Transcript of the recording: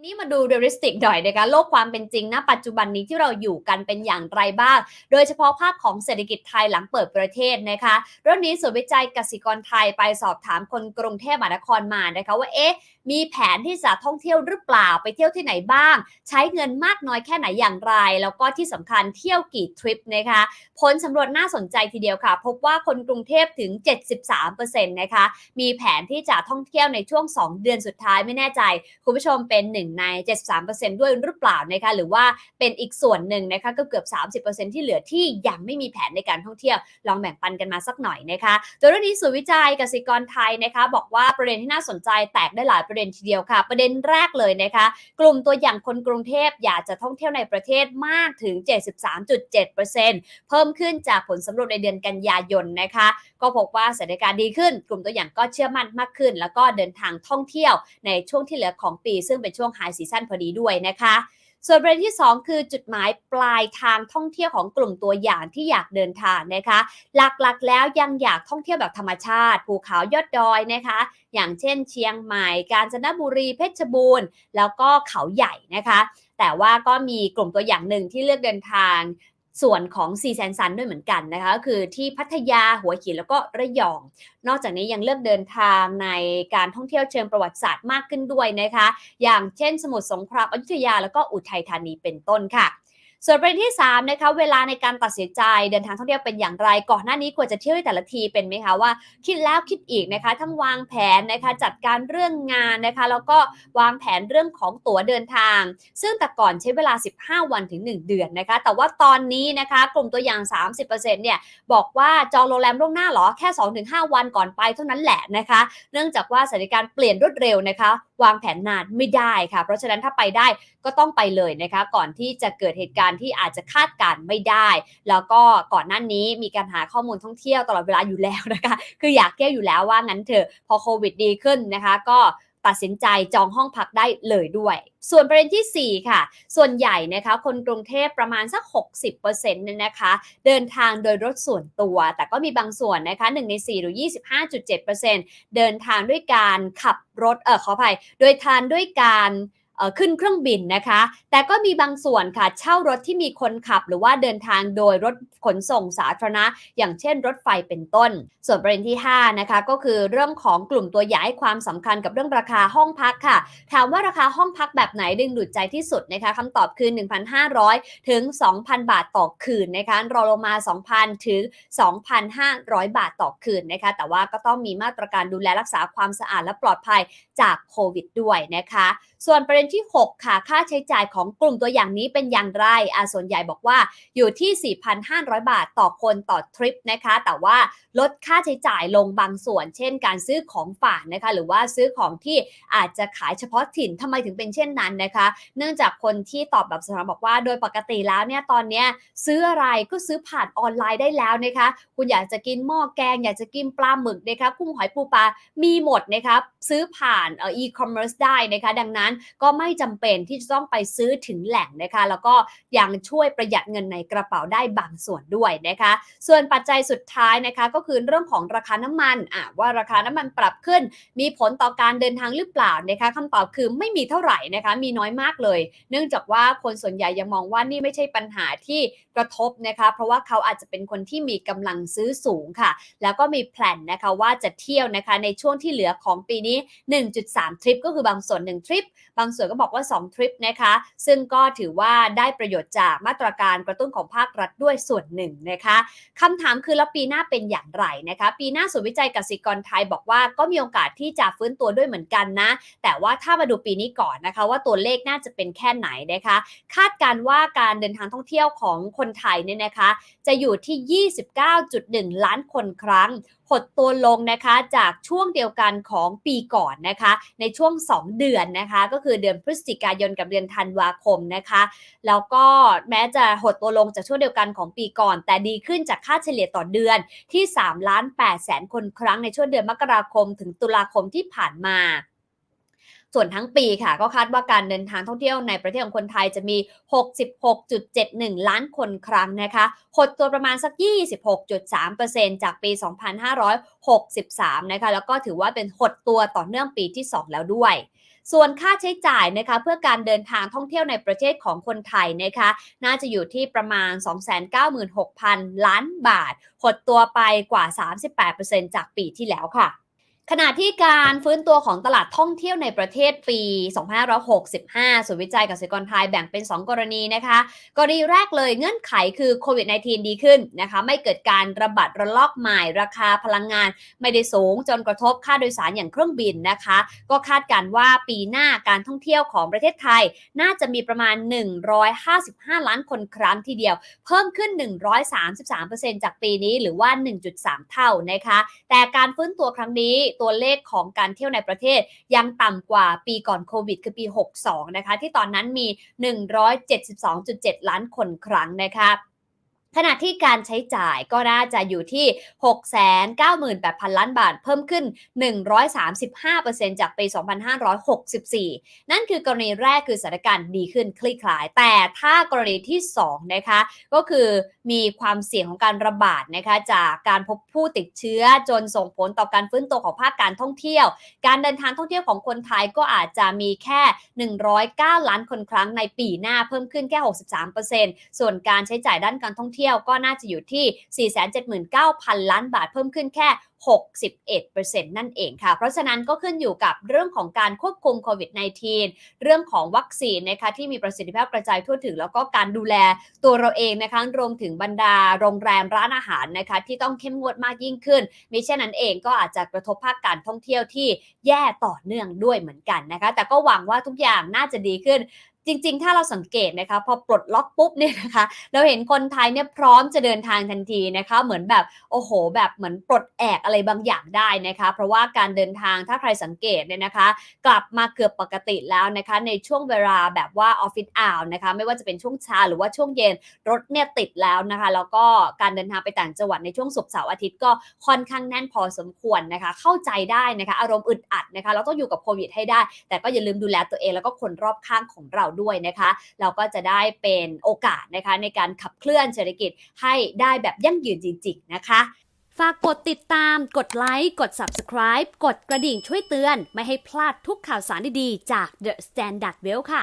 ทีนี้มาดูเรียลลิสติกหน่อยนะคะโลกความเป็นจริงณปัจจุบันนี้ที่เราอยู่กันเป็นอย่างไรบ้าง โดยเฉพาะภาพของเศรษฐกิจไทยหลังเปิดประเทศนะคะเรื่องนี้ศูนย์วิจัยกสิกรไทยไปสอบถามคนกรุงเทพมหานครมานะคะว่าเอ๊ะมีแผนที่จะท่องเที่ยวหรือเปล่าไปเที่ยวที่ไหนบ้าง ใช้เงินมากน้อยแค่ไหนอย่างไร แล้วก็ที่สำคัญเที่ยวกี่ทริปนะคะผลสำรวจน่าสนใจทีเดียวค่ะ พบว่าคนกรุงเทพถึง 73%นะคะมีแผนที่จะท่องเที่ยวในช่วง 2 เดือนสุดท้ายไม่แน่ใจ คุณผู้ชมเป็นหนึ่งใน 73%ด้วยหรือเปล่านะคะหรือว่าเป็นอีกส่วนหนึ่งนะคะก็เกือบ 30%ที่เหลือที่ยังไม่มีแผนในการท่องเที่ยว ลองแบ่งปันกันมาสักหน่อยนะคะโดยเรื่องนี้ศูนย์วิจัยกสิกรไทยนะคะ บอกว่าประเด็นที่น่าสนใจแตกได้หลายประเด็นทีเดียวค่ะ ประเด็นแรกเลยนะคะ กลุ่มตัวอย่างคนกรุงเทพอยากจะท่องเที่ยวในประเทศมากถึง 73.7%เพิ่มขึ้นจากผลสำรวจในเดือนกันยายนนะคะ ก็พบว่าสถานการณ์ดีขึ้น กลุ่มตัวอย่างก็เชื่อมั่นมากขึ้น แล้วก็เดินทางท่องเที่ยวในช่วงที่เหลือของปี ซึ่งเป็นช่วงไฮซีซั่นพอดีด้วยนะคะ ส่วนประเด็นที่ 2 คือจุดหมายปลายทางท่องเที่ยวของกลุ่มตัวอย่างที่อยากเดินทางนะคะ หลักๆแล้วยังอยากท่องเที่ยวแบบธรรมชาติ ภูเขายอดดอยนะคะ อย่างเช่น เชียงใหม่ กาญจนบุรีเพชรบูรณ์แล้วก็เขาใหญ่นะคะแต่ว่าก็มีกลุ่มตัวอย่างหนึ่งที่เลือกเดินทาง ส่วนของซีแซนซันด้วยเหมือนกันนะคะก็คือที่พัทยาหัวหินแล้วก็ระยอง นอกจากนี้ยังเลือกเดินทางในการท่องเที่ยวเชิงประวัติศาสตร์มากขึ้นด้วยนะคะ อย่างเช่นสมุทรสงครามอยุธยาแล้วก็อุทัยธานีเป็นต้นค่ะ ส่วนประเด็นที่3นะคะเวลาในการตัดสินใจเดินทางท่องเที่ยวเป็นอย่างไร ก่อนหน้านี้ควรจะเที่ยวแต่ละทีเป็นไหมคะว่า คิดแล้วคิดอีกนะคะ ทั้งวางแผนนะคะจัดการเรื่องงานนะคะแล้วก็วางแผนเรื่องของตั๋วเดินทาง ซึ่งแต่ก่อนใช้เวลา 15 วันถึง 1 เดือนนะคะ แต่ว่าตอนนี้นะคะกลุ่มตัวอย่าง 30%เนี่ยบอกว่าจองโรงแรมล่วงหน้าหรอแค่ 2-5 วันก่อนไปเท่านั้นแหละนะคะ เนื่องจากว่าสถานการณ์เปลี่ยนรวดเร็วนะคะ วางแผนนานไม่ได้ค่ะ เพราะฉะนั้นถ้าไปได้ก็ต้องไปเลยนะคะ ก่อนที่จะเกิดเหตุการณ์ที่อาจจะคาดการณ์ไม่ได้ แล้วก็ก่อนหน้านี้มีการหาข้อมูลท่องเที่ยวตลอดเวลาอยู่แล้วนะคะ คืออยากเที่ยวอยู่แล้วว่างั้นเถอะพอโควิดดีขึ้นนะคะ ก็ ตัดสินใจจองห้องพักได้เลยด้วย ส่วนประเด็นที่ 4 ค่ะ ส่วนใหญ่นะคะคนกรุงเทพประมาณสัก 60%เนี่ยนะคะ เดินทางโดยรถส่วนตัว แต่ก็มีบางส่วนนะคะ1ใน 4 หรือ 25.7%เดินทางด้วยการขับรถเออขออภัยโดยทานด้วยการ ขึ้นเครื่องบินนะคะ แต่ก็มีบางส่วนค่ะเช่ารถที่มีคนขับ หรือว่าเดินทางโดยรถขนส่งสาธารณะ อย่างเช่นรถไฟเป็นต้น ส่วนประเด็นที่ 5 นะคะ ก็คือเรื่องของกลุ่มตัวอย่างให้ความสำคัญกับเรื่องราคาห้องพักค่ะ ถามว่าราคาห้องพักแบบไหนดึงดูดใจที่สุดนะคะคำตอบคือ 1,500 ถึง 2,000 บาทต่อคืนนะคะรอลงมา 2,000 ถึง 2,500 บาทต่อคืนนะคะ แต่ว่าก็ต้องมีมาตรการดูแลรักษาความสะอาดและปลอดภัยจากโควิดด้วยนะคะ ส่วนประเด็นที่ 6 ค่ะ ค่าใช้จ่ายของกลุ่มตัวอย่างนี้เป็นอย่างไรอาส่วนใหญ่บอกว่าอยู่ที่ 4,500 บาทต่อคนต่อทริปนะคะ แต่ว่าลดค่าใช้จ่ายลงบางส่วน เช่น การซื้อของฝากนะคะ หรือว่าซื้อของที่อาจจะขายเฉพาะถิ่นทำไมถึงเป็นเช่นนั้นนะคะ เนื่องจากคนที่ตอบแบบสถานบอกว่า โดยปกติแล้วเนี่ยตอนเนี้ยซื้ออะไรก็ซื้อผ่านออนไลน์ได้แล้วนะคะ คุณอยากจะกินหม้อแกง อยากจะกินปลาหมึกนะคะกุ้งหอยปูปลามีหมดนะคะซื้อผ่านเอ่อ e-commerce ได้นะคะ ดังนั้นก็ไม่จำเป็นที่จะต้องไปซื้อถึงแหล่งนะคะ แล้วก็ยังช่วยประหยัดเงินในกระเป๋าได้บางส่วนด้วยนะคะ ส่วนปัจจัยสุดท้ายนะคะก็คือเรื่องของราคาน้ำมันอะว่าราคาน้ำมันปรับขึ้น มีผลต่อการเดินทางหรือเปล่านะคะคำตอบคือไม่มีเท่าไหร่นะคะมีน้อยมากเลย เนื่องจากว่าคนส่วนใหญ่ยังมองว่านี่ไม่ใช่ปัญหาที่กระทบนะคะ เพราะว่าเขาอาจจะเป็นคนที่มีกำลังซื้อสูงค่ะ แล้วก็มีแผนนะคะว่าจะเที่ยวนะคะในช่วงที่เหลือของปีนี้ 1.3 ทริปก็คือบางส่วน 1 ทริป บางส่วนก็บอกว่า 2 ทริปนะคะ ซึ่งก็ถือว่าได้ประโยชน์จากมาตรการกระตุ้นของภาครัฐด้วยส่วนหนึ่งนะคะคำถามคือแล้วปีหน้าเป็นอย่างไรนะคะ ปีหน้าศูนย์วิจัยกสิกรไทยบอกว่าก็มีโอกาสที่จะฟื้นตัวด้วยเหมือนกันนะ แต่ว่าถ้ามาดูปีนี้ก่อนนะคะว่าตัวเลขน่าจะเป็นแค่ไหนนะคะ คาดการว่าการเดินทางท่องเที่ยวของคนไทยเนี่ยนะคะ จะอยู่ที่ 29.1 ล้านคนครั้งหดตัวลงนะคะจากช่วงเดียวกันของปีก่อนนะคะ ในช่วง 2 เดือนนะคะ ก็คือเดือนพฤศจิกายนกับเดือนธันวาคมนะคะ แล้วก็แม้จะหดตัวลงจากช่วงเดียวกันของปีก่อน แต่ดีขึ้นจากค่าเฉลี่ยต่อเดือนที่3ล้าน8แสนคนครั้งในช่วงเดือนมกราคม ถึงตุลาคมที่ผ่านมาส่วนทั้งปีค่ะ ก็คาดว่าการเดินทางท่องเที่ยวในประเทศของคนไทยจะมี 66.71 ล้านคนครั้งนะคะหดตัวประมาณสัก 26.3%จากปี 2563 นะคะ แล้วก็ถือว่าเป็นหดตัวต่อเนื่องปีที่ 2 แล้วด้วย ส่วนค่าใช้จ่ายนะคะเพื่อการเดินทางท่องเที่ยวในประเทศของคนไทยนะคะน่าจะอยู่ที่ประมาณ 296,000 ล้านบาท หดตัวไปกว่า 38%จากปีที่แล้วค่ะ ขณะที่การฟื้นตัวของตลาดท่องเที่ยวในประเทศปี 2565ส่วนย์วิจัยกษตรกรไทยแบ่งเป็น 2 กรณีนะคะ กรณีแรกเลยเงื่อนไขคือโควิด -19 ดีขึ้นนะคะ ไม่เกิดการระบาดระลอกใหม่ ราคาพลังงานไม่ได้สูงจนกระทบค่าโดยสารอย่างเครื่องบินนะคะ ก็คาดการว่าปีหน้าการท่องเที่ยวของประเทศไทย น่าจะมีประมาณ 155 ล้านคนครั้งทีเดียว เพิ่มขึ้น 133%จากปีนี้หรือว่า 1.3 เท่านะคะ แต่การฟื้นตัวครั้งนี้ตัวเลขของการเที่ยวในประเทศยังต่ำกว่าปีก่อนโควิด คือปี 62 นะคะ ที่ตอนนั้นมี 172.7 ล้านคนครั้งนะคะ ขณะที่การใช้จ่ายก็น่าจะอยู่ที่ 698,000 ล้านบาท เพิ่มขึ้น 135%จากปี 2564 นั่นคือกรณีแรกคือสถานการณ์ดีขึ้นคลี่คลาย แต่ถ้ากรณีที่ 2 นะคะ ก็คือมีความเสี่ยงของการระบาดนะคะ จากการพบผู้ติดเชื้อจนส่งผลต่อการฟื้นตัวของภาคการท่องเที่ยว การเดินทางท่องเที่ยวของคนไทยก็อาจจะมีแค่ 109 ล้านคนครั้งในปีหน้าเพิ่มขึ้นแค่ 63%ส่วนการใช้จ่ายด้านการท่องเที่ยวที่ยวก็น่าจะอยู่ที่ 479,000 ล้านบาทเพิ่มขึ้นแค่ 61%นั่นเองค่ะ เพราะฉะนั้นก็ขึ้นอยู่กับเรื่องของการควบคุมโควิด -19 เรื่องของวัคซีนนะคะที่มีประสิทธิภาพกระจายทั่วถึง แล้วก็การดูแลตัวเราเองนะคะรวมถึงบรรดาโรงแรมร้านอาหารนะคะที่ต้องเข้มงวดมากยิ่งขึ้นมิเช่นนั้นเองก็อาจจะกระทบภาคการท่องเที่ยวที่แย่ต่อเนื่องด้วยเหมือนกันนะคะ แต่ก็หวังว่าทุกอย่างน่าจะดีขึ้น จริงๆ ถ้าเราสังเกตนะคะ พอปลดล็อกปุ๊บเนี่ยนะคะ เราเห็นคนไทยเนี่ยพร้อมจะเดินทางทันทีนะคะ เหมือนแบบโอ้โห แบบเหมือนปลดแอกอะไรบางอย่างได้นะคะ เพราะว่าการเดินทางถ้าใครสังเกตเนี่ยนะคะ กลับมาเกือบปกติแล้วนะคะ ในช่วงเวลาแบบว่าออฟฟิศอาวนะคะ ไม่ว่าจะเป็นช่วงเช้าหรือว่าช่วงเย็นรถเนี่ยติดแล้วนะคะ แล้วก็การเดินทางไปต่างจังหวัดในช่วงศุกร์เสาร์อาทิตย์ก็ค่อนข้างแน่นพอสมควรนะคะ เข้าใจได้นะคะ อารมณ์อึดอัดนะคะ เราต้องอยู่กับโควิดให้ได้ แต่ก็อย่าลืมดูแลตัวเองแล้วก็คนรอบข้างของเราด้วยนะคะ เราก็จะได้เป็นโอกาสนะคะในการขับเคลื่อนเศรษฐกิจให้ได้แบบยั่งยืนจริง ๆ นะคะฝากกดติดตาม กดไลค์ กด Subscribe กดกระดิ่งช่วยเตือน ไม่ให้พลาดทุกข่าวสารดี ๆ จาก The Standard Well ค่ะ